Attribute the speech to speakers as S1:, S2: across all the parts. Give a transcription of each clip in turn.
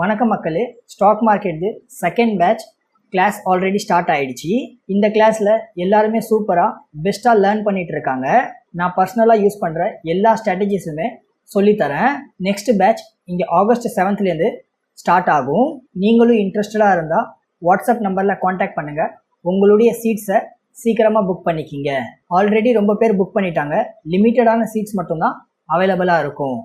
S1: வணக்கம் மக்களே. Stock market second batch class already start ஆகிடுச்சு இந்த கிளாஸில் எல்லாருமே சூப்பராக பெஸ்ட்டாக லேர்ன் பண்ணிகிட்டு இருக்காங்க. நான் பர்சனலாக யூஸ் பண்ணுற எல்லா ஸ்ட்ராட்டஜிஸுமே சொல்லித்தரேன். நெக்ஸ்ட் பேட்ச் இங்கே ஆகஸ்ட் செவன்த்லேருந்து ஸ்டார்ட் ஆகும். நீங்களும் இன்ட்ரெஸ்டடாக இருந்தால் வாட்ஸ்அப் நம்பரில் காண்டாக்ட் பண்ணுங்கள் உங்களுடைய சீட்ஸை சீக்கிரமாக புக் பண்ணிக்கிங்க. ஆல்ரெடி ரொம்ப பேர் புக் பண்ணிட்டாங்க. லிமிட்டடான சீட்ஸ் மட்டும்தான் அவைலபிளாக இருக்கும்.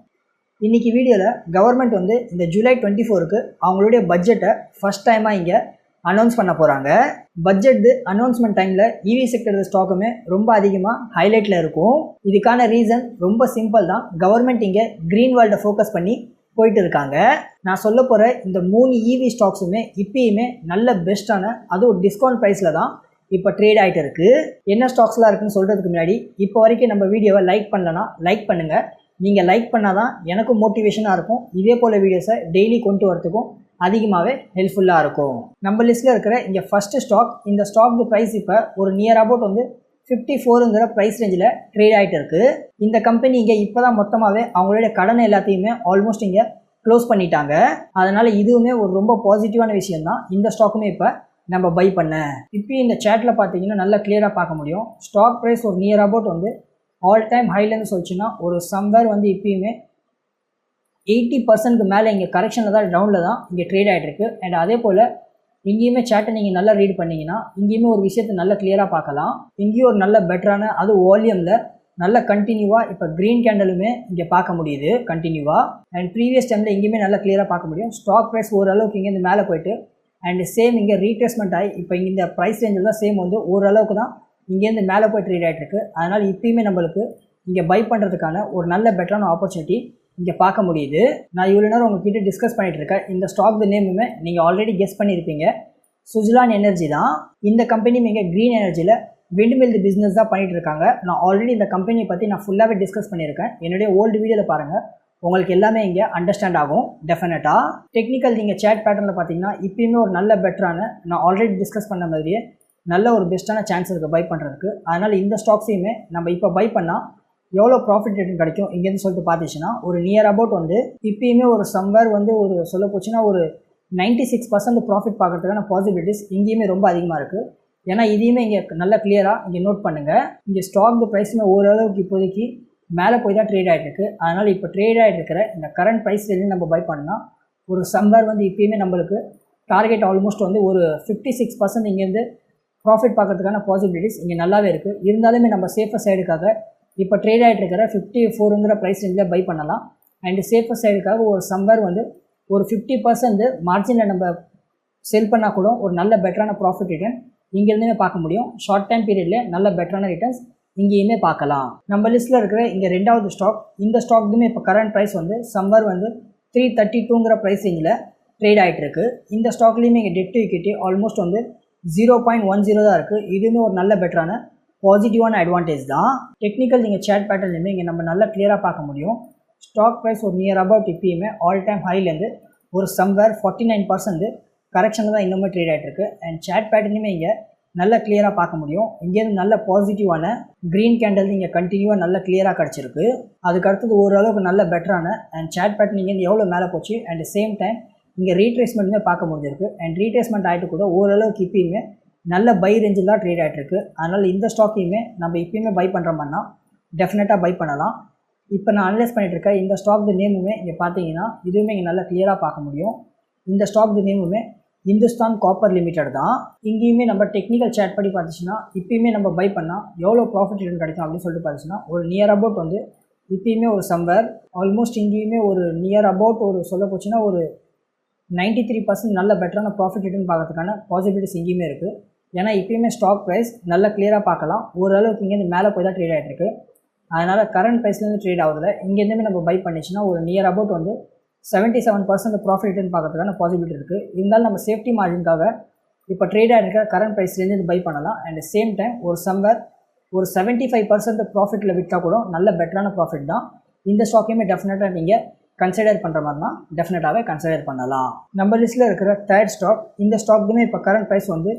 S1: இன்னைக்கு வீடியோவில் கவர்மெண்ட் வந்து இந்த ஜூலை டுவெண்ட்டி ஃபோருக்கு அவங்களுடைய பட்ஜெட்டை ஃபஸ்ட் டைமாக இங்கே அனௌன்ஸ் பண்ண போகிறாங்க பட்ஜெட் அனௌன்ஸ்மெண்ட் டைமில் இவி செக்டர் ஸ்டாக்குமே ரொம்ப அதிகமாக ஹைலைட்டில் இருக்கும். இதுக்கான ரீசன் ரொம்ப சிம்பிள் தான். கவர்மெண்ட் இங்கே க்ரீன் வேர்ல்டை ஃபோக்கஸ் பண்ணி போயிட்டு இருக்காங்க. நான் சொல்ல போகிற இந்த மூணு இவி ஸ்டாக்ஸுமே இப்பயுமே நல்ல பெஸ்ட்டான அதுவும் டிஸ்கவுண்ட் ப்ரைஸில் தான் இப்போ ட்ரேட் ஆகிட்டு இருக்குது என்ன ஸ்டாக்ஸ்லாம் இருக்குன்னு சொல்கிறதுக்கு முன்னாடி இப்போ வரைக்கும் நம்ம வீடியோவை லைக் பண்ணலன்னா லைக் பண்ணுங்கள் நீங்கள் லைக் பண்ணால் தான் எனக்கும் மோட்டிவேஷனாக இருக்கும். இதே போல் வீடியோஸை டெய்லி கொண்டு வரத்துக்கும் அதிகமாகவே ஹெல்ப்ஃபுல்லாக இருக்கும். நம்ம லிஸ்ட்டில் இருக்கிற இங்கே ஃபஸ்ட்டு ஸ்டாக் இந்த ஸ்டாக் ப்ரைஸ் இப்போ ஒரு நியர் அபவுட் வந்து ஃபிஃப்டி ஃபோருங்கிற ப்ரைஸ் ரேஞ்சில் ட்ரேட் ஆகிட்டு இருக்குது இந்த கம்பெனி இங்கே இப்போ தான் மொத்தமாகவே அவங்களுடைய கடனை எல்லாத்தையுமே ஆல்மோஸ்ட் இங்கே க்ளோஸ் பண்ணிட்டாங்க. அதனால் இதுவுமே ஒரு ரொம்ப பாசிட்டிவான விஷயம் தான் இந்த ஸ்டாக்குமே இப்போ நம்ம பை பண்ண. இப்போ இந்த சேட்டில் பார்த்தீங்கன்னா நல்லா கிளியராக பார்க்க முடியும். ஸ்டாக் ப்ரைஸ் ஒரு நியர் அபவுட் வந்து ஆல் டைம் ஹைலேருந்து சொல்லிச்சுன்னா ஒரு சம்வேர் வந்து இப்பயுமே எயிட்டி பர்சன்ட்க்கு மேலே இங்கே கரெக்ஷனில் தான் டவுனில் தான் இங்கே ட்ரேட் ஆகிட்டு அண்ட் அதே போல் இங்கேயுமே சேட்டை நீங்கள் நல்லா ரீட் பண்ணிங்கன்னா இங்கேயுமே ஒரு விஷயத்தை நல்லா கிளியராக பார்க்கலாம். இங்கேயும் ஒரு நல்ல பெட்டரான அது வால்யூமில் நல்ல கண்டினியூவாக இப்போ க்ரீன் கேண்டலுமே இங்கே பார்க்க முடியுது கண்டினியூவாக அண்ட் ப்ரீவியஸ் டைமில் இங்கேயுமே நல்லா கிளியராக பார்க்க முடியும். ஸ்டாக் ப்ரைஸ் ஓரளவுக்கு இங்கேருந்து மேலே போயிட்டு அண்ட் சேம் இங்கே ரீட்ரேஸ்மெண்ட் ஆகி இப்போ இங்கே இந்த ப்ரைஸ் ரேஞ்சில் தான் சேம் வந்து ஓரளவுக்கு தான் இங்கேருந்து மேலே போய் ட்ரீட் ஆகிட்டு இருக்கு. அதனால் இப்பயுமே நம்மளுக்கு இங்கே பை பண்ணுறதுக்கான ஒரு நல்ல பெட்டரான ஆப்பர்ச்சுனிட்டி இங்கே பார்க்க முடியுது. நான் இவ்வளோ நேரம் உங்ககிட்ட டிஸ்கஸ் பண்ணிகிட்டு இருக்கேன். இந்த ஸ்டாக் நேமுமே நீங்கள் ஆல்ரெடி கெஸ் பண்ணியிருப்பீங்க சுஜிலான் எனர்ஜி தான். இந்த கம்பெனி நீங்கள் க்ரீன் எனர்ஜியில் விண்ட்மில் பிஸ்னஸ் தான் பண்ணிட்டு இருக்காங்க. நான் ஆல்ரெடி இந்த கம்பெனியை பற்றி நான் ஃபுல்லாகவே டிஸ்கஸ் பண்ணியிருக்கேன் என்னுடைய ஓல்டு வீடியோவில் பாருங்கள் உங்களுக்கு எல்லாமே இங்கே அண்டர்ஸ்டாண்ட் ஆகும். டெஃபினட்டாக டெக்னிக்கல் நீங்கள் சேட் பேட்டர்னில் பார்த்தீங்கன்னா இப்பயுமே ஒரு நல்ல பெட்டரான நான் ஆல்ரெடி டிஸ்கஸ் பண்ண மாதிரியே நல்ல ஒரு பெஸ்ட்டான சான்ஸ் இருக்குது பை பண்ணுறதுக்கு அதனால் இந்த ஸ்டாக்ஸையுமே நம்ம இப்போ பை பண்ணால் எவ்வளோ ப்ராஃபிட் ரிட்டர்ன் கிடைக்கும்? இங்கேருந்து சொல்லிட்டு பார்த்துச்சுன்னா ஒரு நியர் அபவுட் வந்து இப்பயுமே ஒரு சம்வேர் வந்து ஒரு சொல்ல போச்சுன்னா ஒரு நைன்ட்டி சிக்ஸ் பர்சன்ட் ப்ராஃபிட் பார்க்குறதுக்கான பாசிபிலிட்டிஸ் இங்கேயுமே ரொம்ப அதிகமாக இருக்குது ஏன்னா இதையுமே இங்கே நல்லா கிளியராக இங்கே நோட் பண்ணுங்கள் இங்கே ஸ்டாக் ப்ரைஸுமே ஓரளவுக்கு இப்போதைக்கு மேலே போய் தான் ட்ரேட் ஆகிட்டு இருக்கு. அதனால் இப்போ ட்ரேட் ஆகிட்டு இருக்கிற இந்த கரண்ட் ப்ரைஸ் எதுவும் நம்ம பை பண்ணால் ஒரு சம்வேர் வந்து இப்பயுமே நம்மளுக்கு டார்கெட் ஆல்மோஸ்ட் வந்து ஒரு ஃபிஃப்டி சிக்ஸ் பர்சன்ட் இங்கேருந்து ப்ராஃபிட் பார்க்கறதுக்கான பாசிபிலிட்டிஸ் இங்கே நல்லாவே இருக்குது இருந்தாலுமே நம்ம சேஃபர் சைடுக்காக இப்போ ட்ரேட் ஆகிட்டு இருக்கிற ஃபிஃப்டி ஃபோருங்கிற ப்ரைஸ் ரேஞ்சில் பை பண்ணலாம். அண்டு சேஃபர் சைடுக்காக ஒரு சம்வேர் வந்து ஒரு ஃபிஃப்டி பர்சன்ட் மார்ஜினில் நம்ம செல் பண்ணால் கூட ஒரு நல்ல பெட்டரான ப்ராஃபிட் ரிட்டர்ன் இங்கேருந்துமே பார்க்க முடியும். ஷார்ட் டைம் பீரியடில் நல்ல பெட்டரான ரிட்டர்ன்ஸ் இங்கேயுமே பார்க்கலாம். நம்ம லிஸ்ட்டில் இருக்கிற இங்கே ரெண்டாவது ஸ்டாக் இந்த ஸ்டாக்குமே இப்போ கரண்ட் ப்ரைஸ் வந்து சம்பர் வந்து த்ரீ தேர்ட்டி டூங்கிற ப்ரைஸிங்கில் ட்ரேட் ஆகிட்டு இருக்கு. இந்த ஸ்டாக்லேயுமே இங்கே டெட் ஈக்விட்டி ஆல்மோஸ்ட் வந்து ஜீரோ பாயிண்ட் ஒன் ஜீரோ தான் இருக்குது இதுவுமே ஒரு நல்ல பெட்டரான பாசிட்டிவான அட்வான்டேஜ் தான். டெக்னிக்கல் நீங்கள் சேட் பேட்டர்லையுமே இங்கே நம்ம நல்லா கிளியராக பார்க்க முடியும். ஸ்டாக் ப்ரைஸ் ஒரு நியர் அபவுட் இப்பயுமே ஆல் டைம் ஹைலேருந்து ஒரு சம்வேர் ஃபார்ட்டி நைன் பர்சன்ட் கரெக்ஷனில் தான் இன்னுமே ட்ரேட் ஆகிட்டு அண்ட் சேட் பேட்டர்லையுமே இங்கே நல்லா கிளியராக பார்க்க முடியும். இங்கேருந்து நல்ல பாசிட்டிவான க்ரீன் கேண்டல் இங்கே கண்டினியூவாக நல்ல கிளியராக கிடச்சிருக்கு. அதுக்கு அடுத்தது ஓரளவுக்கு நல்ல பெட்டரான அண்ட் சேட் பேட்டர்ன் இங்கேருந்து எவ்வளோ மேலே போச்சு? அண்ட் சேம் டைம் இங்கே ரீட்ரேஸ்மெண்ட்டுமே பார்க்க முடிஞ்சிருக்கு. அண்ட் ரீட்ரேஸ்மெண்ட் ஆகிட்டு கூட ஓரளவுக்கு இப்பயுமே நல்ல பை ரேஞ்சில் தான் ட்ரேட் ஆகிட்டுருக்கு அதனால் இந்த ஸ்டாக்கையுமே நம்ம இப்பயுமே பை பண்ணுற மாதிரினா டெஃபினட்டாக பை பண்ணலாம். இப்போ நான் அனலைஸ் பண்ணிகிட்டு இருக்கேன் இந்த ஸ்டாக் நேமுமே இங்கே பார்த்தீங்கன்னா இதுவுமே இங்கே நல்லா கிளியராக பார்க்க முடியும். இந்த ஸ்டாக் நேமுமே இந்துஸ்தான் காப்பர் லிமிடெட் தான். இங்கேயுமே நம்ம டெக்னிக்கல் சேட் படி பார்த்துச்சுன்னா இப்பயுமே நம்ம பை பண்ணால் எவ்வளோ ப்ராஃபிட் ரிட்டர்ன் கிடைக்கும் அப்படின்னு சொல்லிட்டு பார்த்துச்சுன்னா ஒரு நியர் அபவுட் வந்து இப்பயுமே ஒரு சம்வேர் ஆல்மோஸ்ட் இங்கேயுமே ஒரு நியர் அபவுட் ஒரு சொல்ல போச்சுன்னா ஒரு நைன்ட்டி த்ரீ பர்சன்ட் நல்ல பெட்டரான ப்ராஃபிட் ரிட்டர்ன் பார்க்கறதுக்கான பாசிபிலிட்டிஸ் எங்கேயுமே இருக்குது ஏன்னா இப்போயுமே ஸ்டாக் ப்ரைஸ் நல்லா கிளியராக பார்க்கலாம். ஓரளவுக்கு இங்கேருந்து மேலே போய் தான் ட்ரேட் ஆகிட்டுருக்கு அதனால் கரண்ட் ப்ரைஸ்லேருந்து ட்ரேட் ஆகுதில்ல இங்கேருந்துமே நம்ம பை பண்ணிச்சுன்னா ஒரு நியர் அபவுட் வந்து seventy seven percent profit return பார்க்கறதுக்கான பாசிபிலிட்டி இருக்குது இருந்தாலும் நம்ம சேஃப்டி மார்ஜின்காக இப்போ ட்ரேட் ஆகிருக்க கரண்ட் ப்ரைஸ்லேருந்து பை பண்ணலாம். அண்ட் சேம் டைம் ஒரு சம்வேர் ஒரு செவன்ட்டி ஃபைவ் பர்சன்ட் ப்ராஃபிட்டில் விட்டால் கூட நல்ல பெட்டரான ப்ராஃபிட் தான். இந்த ஸ்டாக்கையுமே டெஃபினட்டாக நீங்கள் கன்சிடர் பண்ணுற மாதிரினா டெஃபினட்டாகவே கன்சிடர் பண்ணலாம். நம்ம லிஸ்ட்டில் இருக்கிற தேர்ட் ஸ்டாக் இந்த ஸ்டாக்குமே இப்போ கரண்ட் ப்ரைஸ் வந்து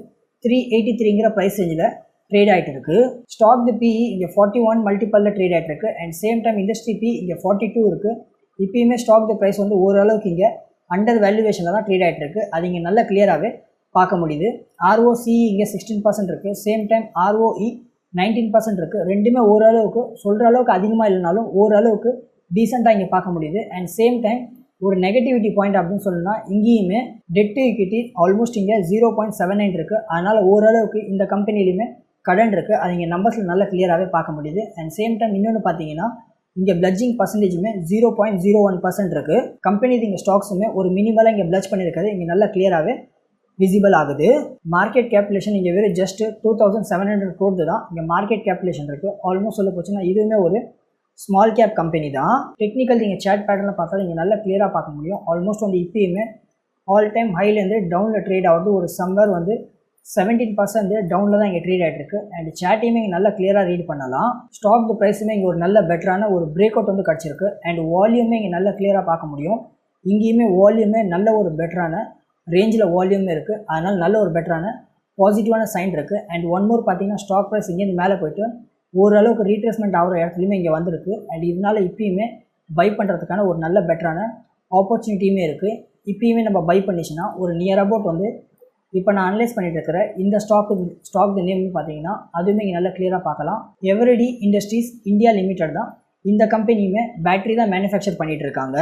S1: த்ரீ எயிட்டி த்ரீங்கிற ப்ரைஸ் ரேஞ்சில் ட்ரேட் ஆகிட்டு இருக்கு. ஸ்டாக் தி பிஇ இங்கே ஃபார்ட்டி ஒன் மல்டிப்பலில் ட்ரேட் ஆகிட்டு இருக்கு. And same time industry P இங்கே ஃபார்ட்டி டூ இருக்குது இப்பயுமே ஸ்டாக் தி ப்ரைஸ் வந்து ஓரளவுக்கு இங்கே அண்டர் வேல்யூவேஷனில் தான் ட்ரேட் ஆகிட்டு இருக்கு. அது இங்கே நல்லா கிளியராகவே பார்க்க முடியுது. ஆர்ஓசிஇ இங்கே சிக்ஸ்டீன் பர்சன்ட் இருக்குது same time ROE nineteen percent இருக்குது ரெண்டுமே ஓரளவுக்கு சொல்கிற அளவுக்கு அதிகமாக இல்லைனாலும் ஓரளவுக்கு டீசெண்டாக இங்கே பார்க்க முடியுது. அண்ட் சேம் டைம் ஒரு நெகட்டிவிட்டி பாயிண்ட் அப்படின்னு சொல்லணும்னா இங்கேயுமே டெட் ஈக்விட்டி ஆல்மோஸ்ட் இங்கே ஜீரோ பாயிண்ட் செவன் நைன் இருக்குது அதனால் ஓரளவுக்கு இந்த கம்பெனிலையுமே கடன் இருக்குது அது இங்கே நம்பர்ஸில் நல்லா கிளியராகவே பார்க்க முடியுது. அண்ட் சேம் டைம் இன்னொன்று பார்த்தீங்கன்னா இங்கே pledging பர்சன்டேஜுமே zero point zero one percent இருக்குது கம்பெனி இங்கே ஸ்டாக்ஸுமே ஒரு மினிமலாக இங்கே பிளட்ஜ் பண்ணியிருக்காது இங்கே நல்லா கிளியராகவே விசிபிள் ஆகுது. மார்க்கெட் கேப்புலேஷன் இங்கே வெறும் just two thousand seven hundred crore தான். இங்கே மார்க்கெட் கேபிலேஷன் இருக்குது ஆல்மோஸ்ட் சொல்ல போச்சுன்னா இதுவுமே ஒரு ஸ்மால் கேப் கம்பெனி தான். டெக்னிக்கல் நீங்கள் சேட் பேட்டர்னில் பார்த்தா இங்கே நல்லா கிளியராக பார்க்க முடியும். ஆல்மோஸ்ட் வந்து இப்பயுமே ஆல் டைம் ஹைலேருந்து டவுனில் ட்ரேட் ஆகுது. ஒரு சம்மர் வந்து செவன்டீன் பர்சன்ட் டவுனில் தான் இங்கே ட்ரேட் ஆகிட்டு இருக்கு. அண்ட் சேட்டையுமே இங்கே நல்லா கிளியராக ரீட் பண்ணலாம். ஸ்டாக் ப்ரைஸுமே இங்கே ஒரு நல்ல பெட்டரான ஒரு பிரேக் அவுட் வந்து கிடச்சிருக்கு. அண்ட் வால்யூமே இங்கே நல்லா கிளியராக பார்க்க முடியும். இங்கேயுமே வால்யூமே நல்ல ஒரு பெட்டரான ரேஞ்சில் வால்யூமே இருக்குது அதனால் நல்ல ஒரு பெட்டரான பாசிட்டிவான சைன் இருக்குது அண்ட் ஒன் மோர் பார்த்தீங்கன்னா ஸ்டாக் ப்ரைஸ் இங்கேருந்து மேலே போயிட்டு ஓரளவுக்கு ரீட்ரேஸ்மெண்ட் ஆகிற இடத்துலையுமே இங்கே வந்திருக்கு. அண்ட் இதனால் இப்பயுமே பை பண்ணுறதுக்கான ஒரு நல்ல பெட்டரான ஆப்பர்ச்சுனிட்டியுமே இருக்குது இப்பயுமே நம்ம பை பண்ணிச்சுன்னா ஒரு நியர் அபவுட் வந்து இப்போ நான் அனலைஸ் பண்ணிட்டு இருக்கிற இந்த ஸ்டாக்கு ஸ்டாக் நேம் பார்த்தீங்கன்னா அதுவுமே இங்கே நல்லா கிளியராக பார்க்கலாம். எவரிடி இண்டஸ்ட்ரீஸ் இந்தியா லிமிடெட் தான் இந்த கம்பெனியுமே பேட்டரி தான் மேனுஃபேக்சர் பண்ணிட்டு இருக்காங்க.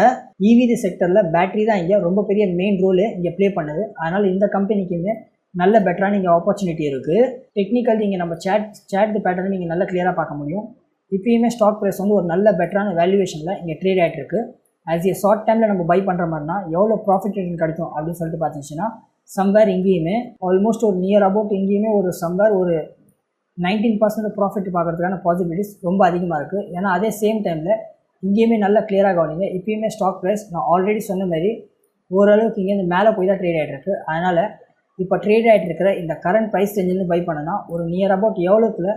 S1: இவிதி செக்டரில் பேட்டரி தான் இங்கே ரொம்ப பெரிய மெயின் ரோலு இங்கே ப்ளே பண்ணுது. அதனால் இந்த கம்பெனிக்குமே நல்ல பெட்டரான இங்கே ஆப்பர்ச்சுனிட்டி இருக்குது டெக்னிக்கல் இங்கே நம்ம சேட் சேட் பேட்டர்ன் நீங்கள் நல்லா கிளியராக பார்க்க முடியும். இப்பயுமே ஸ்டாக் ப்ரைஸ் வந்து ஒரு நல்ல பெட்டரான வேல்யூவேஷனில் இங்கே ட்ரேட் ஆகிட்டு இருக்கு. ஆஸ் ஏ ஷார்ட் டைமில் நம்ம பை பண்ணுற மாதிரினா எவ்வளோ ப்ராஃபிட் கிடைக்கும் அப்படின்னு சொல்லிட்டு பார்த்துச்சுன்னா சம்வேர் இங்கேயுமே ஆல்மோஸ்ட் ஒரு நியர் அபவுட் இங்கேயுமே ஒரு சம்வேர் ஒரு நைன்டீன் பர்சன்ட் ப்ராஃபிட் பார்க்குறதுக்கான பாசிபிலிட்டிஸ் ரொம்ப அதிகமாக இருக்குது ஏன்னா அதே சேம் டைமில் இங்கேயுமே நல்லா கிளியராக கவனிங்க. இப்பயுமே ஸ்டாக் ப்ரைஸ் நான் ஆல்ரெடி சொன்ன மாதிரி ஓரளவுக்கு இங்கேருந்து மேலே போய் தான் ட்ரேட் ஆகிட்டு இருக்கு. அதனால் இப்போ ட்ரேட் ஆகிட்டு இருக்கிற இந்த கரண்ட் ப்ரைஸ் ரேஞ்சிலேருந்து பை பண்ணனா ஒரு நியர் அபவுட் எவ்வளோக்குள்ள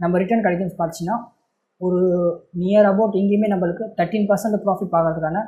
S1: நம்ம ரிட்டர்ன் கிடைக்கும்னு பார்த்துச்சுன்னா ஒரு நியர் அபவுட் இங்கேயுமே நம்மளுக்கு தேர்ட்டீன் பர்சன்ட் ப்ராஃபிட் பார்க்கறதுக்கான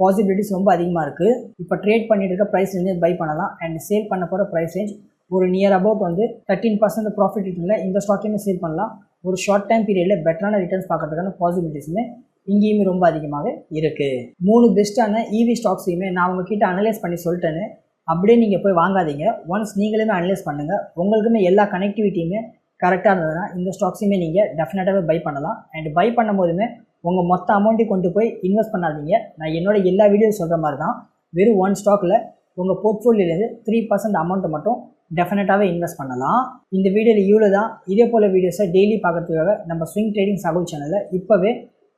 S1: பாசிபிலிட்டிஸ் ரொம்ப அதிகமாக இருக்குது இப்போ ட்ரேட் பண்ணிட்டு இருக்க ப்ரைஸ் ரேஞ்சு பை பண்ணலாம். அண்ட் சேல் பண்ண போகிற ப்ரைஸ் ரேஞ்ச் ஒரு நியர் அபவுட் வந்து தேர்ட்டீன் பர்சன்ட் ப்ராஃபிட் இருக்குல்ல இந்த ஸ்டாக்கையுமே சேல் பண்ணலாம். ஒரு ஷார்ட் டைம் பீரியடில் பெட்டரான ரிட்டர்ன்ஸ் பார்க்கறதுக்கான பாசிபிலிட்டிஸுமே இங்கேயுமே ரொம்ப அதிகமாகவே இருக்குது மூணு பெஸ்ட்டான இவி ஸ்டாக்ஸையுமே நான் உங்ககிட்ட அனலைஸ் பண்ணி சொல்லிட்டேன்னு அப்படியே நீங்கள் போய் வாங்காதீங்க. ஒன்ஸ் நீங்களுமே அனலைஸ் பண்ணுங்கள் உங்களுக்குமே எல்லா கனெக்டிவிட்டியுமே கரெக்டாக இருந்ததுன்னா இந்த ஸ்டாக்ஸையுமே நீங்கள் டெஃபினட்டாகவே பை பண்ணலாம். அண்ட் பை பண்ணும் போதுமே உங்கள் மொத்த அமௌண்ட்டையும் கொண்டு போய் இன்வெஸ்ட் பண்ணாதீங்க. நான் என்னோட எல்லா வீடியோஸ் சொல்கிற மாதிரி தான் வெறும் ஒன் ஸ்டாக்கில் உங்கள் போர்ட்ஃபோலியோலேருந்து த்ரீ பர்சன்ட் அமௌண்ட்டை மட்டும் டெஃபினட்டாகவே இன்வெஸ்ட் பண்ணலாம். இந்த வீடியோவில் இவ்வளோ தான் இதே போல் வீடியோஸை டெய்லி பார்க்கறதுக்காக நம்ம ஸ்விங் ட்ரேடிங் சகோல் சேனலில் இப்போவே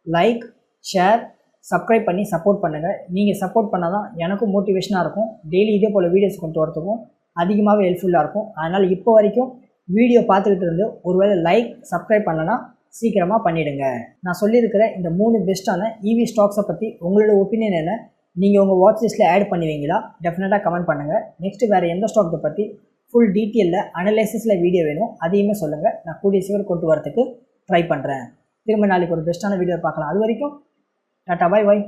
S1: லைக் ஷேர் சப்ஸ்கிரைப் பண்ணி சப்போர்ட் பண்ணுங்கள் நீங்கள் சப்போர்ட் பண்ணால் தான் எனக்கும் மோட்டிவேஷனாக இருக்கும். டெய்லி இதே போல் வீடியோஸ் கொண்டு வரத்துக்கும் அதிகமாகவே ஹெல்ப்ஃபுல்லாக இருக்கும். அதனால் இப்போ வரைக்கும் வீடியோ பார்த்துக்கிட்டு இருந்து ஒருவேளை லைக் சப்ஸ்கிரைப் பண்ணலன்னா சீக்கிரமாக பண்ணிவிடுங்க நான் சொல்லியிருக்கிற இந்த மூணு பெஸ்ட்டான இவி ஸ்டாக்ஸை பற்றி உங்களோட ஒப்பீனியன் என்ன? நீங்கள் உங்கள் வாட்ச் லிஸ்ட்டில் ஆட் பண்ணுவீங்களா? டெஃபினட்டாக கமெண்ட் பண்ணுங்கள் நெக்ஸ்ட்டு வேறு எந்த ஸ்டாக்கை பற்றி ஃபுல் டீட்டெயிலில் அனலைசிஸில் வீடியோ வேணும் அதையுமே சொல்லுங்கள் நான் கூடிய சீக்கிரம் கொண்டு வரத்துக்கு ட்ரை பண்ணுறேன் திரும்ப நாளைக்கு ஒரு பெஸ்ட்டான வீடியோ பார்க்கலாம். அது வரைக்கும் டாட்டா பாய் பாய்